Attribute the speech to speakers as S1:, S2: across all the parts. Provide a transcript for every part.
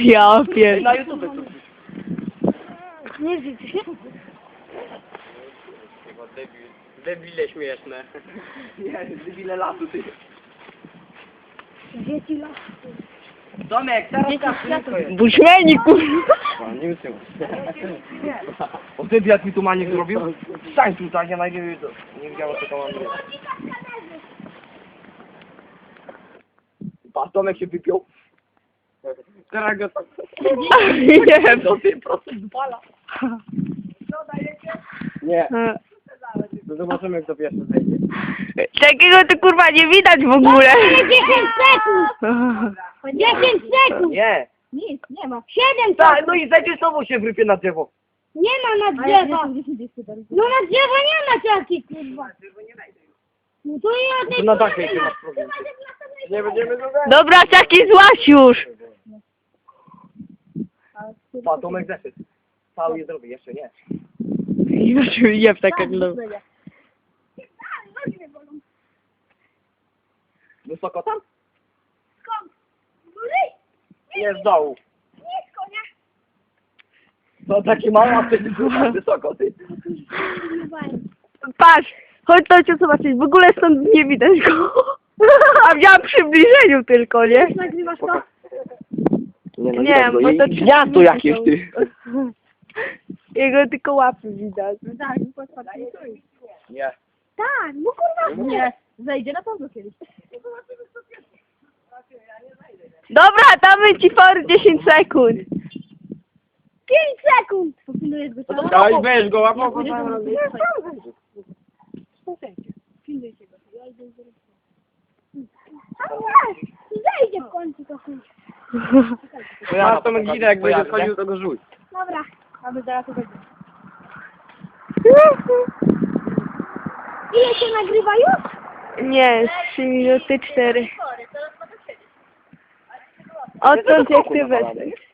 S1: Ja pier...
S2: Na YouTube to
S3: Nie widzę się.
S2: Chyba debil. Debile śmieszne. Nie, debile lasu ty.
S3: Dzieci las.
S2: Domek, teraz wszystko jest.
S1: Buźmieni, kurwa.
S2: Nie wiem. O ty jak mi tu maniek zrobił? Stań tutaj, ja najpierw nie widziałem co to mam zrobić. Patrz, Tomek się wypiął. Teraz go
S1: Nie wiem.
S2: do tym procent dwala. Nie, no zobaczymy jak to pierwsze zejdzie.
S1: Takiego to kurwa nie widać w ogóle.
S3: 10 sekund! 10 sekund!
S2: Nie.
S3: Nic, nie ma. 7
S2: Tak,
S3: sekund!
S2: no i zejdzie znowu się wypie na drzewo.
S3: Nie ma na drzewa! No na drzewo nie ma ciarki, kurwa! No to ja
S2: To na dachie się masz problem. Nie będziemy zobaczyć.
S1: Dobra, taki złaś już.
S2: Pa, Tomek zeszedł. Cały je zrobi, jeszcze nie.
S1: Już nie w tak jak no.
S2: Wysoko tam?
S3: Skąd? Góry?
S2: Nie z dołu.
S3: Nisko, nie?
S2: To taki mały, a ty wysoko, ty.
S1: Patrz, chodź to cię zobaczyć. W ogóle stąd nie widać go. A ja przybliżeniu tylko, nie?
S3: Nagrywasz to?
S2: Nie, no
S1: Nie,
S2: go.
S1: bo
S2: I-
S1: to
S2: i Gniazdo jakieś, ty.
S1: Jego tylko łapy widać.
S3: Tak,
S2: Nie.
S3: Tak, bo kurwa nie. Zejdzie na pewno kiedyś.
S1: Dobra, damy ci for 10 sekund.
S3: 5 sekund! Go
S2: No to dawaj, weź go, łapą go
S3: pójdę
S2: tam
S3: tam.
S2: robi.
S3: Pilnujcie go. Ja idę z A nie! Zejdzie w końcu to chuj.
S2: Ja Tomek idę, jak będzie wchodził, to go rzuć.
S3: Dobra. Aby zaraz będzie. Ile się nagrywa już?
S1: Nie, 3 minuty 4. Odtąd jak ty weszłeś.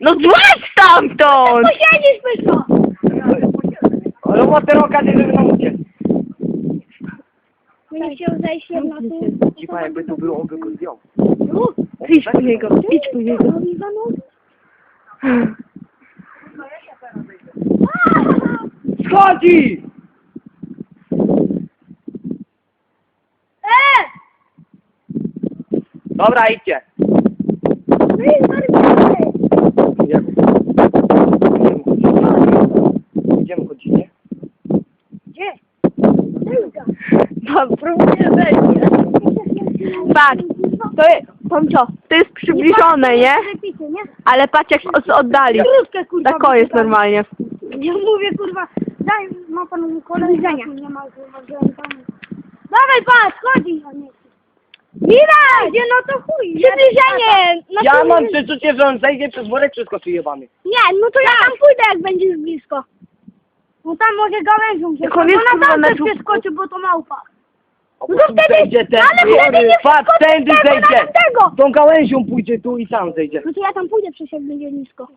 S1: No złaź stamtąd!
S3: Posiedzisz pyszno!
S2: Ale ma teraz okazję, żeby
S3: Będzie chciał zejść na tym.
S2: Cipa, jakby tu było, on by go zdjął.
S1: Idź po niego, idź po niego.
S2: Schodzi!
S3: E!
S2: Dobra, idźcie.
S3: No i
S1: próbuję wejść. Patrz, to jest, Tomcio, to jest przybliżone, nie?
S3: Nie?
S1: Ale patrz jak z oddali.
S3: Krótkę, kurwa.
S1: Tak jest normalnie.
S3: Ja mówię, kurwa, daj, ma pan koleżenia. Nie ma, kurwa, Dawaj, patrz, chodzi. Mira, gdzie no to chuj. Przybliżenie. No
S2: Ja
S3: to-
S2: mam przeczucie, że on zejdzie przez worek, wszystko przyjebany.
S3: Nie, no to ja tam pójdę, jak będziesz blisko. No tam może gałęzią się.
S1: Jak on jest,
S3: no
S1: kurwa,
S3: na tamte
S1: czubku.
S3: przeskoczy, bo to małpa. No
S2: tu
S3: wtedy,
S2: zejdzie ten,
S3: ale wtedy nie wskoczy
S2: tędy
S3: tego
S2: zejdzie.
S3: tamtego.
S2: Tą gałęzią pójdzie tu i sam zejdzie.
S3: No to ja tam pójdę przecież, jak będzie nisko.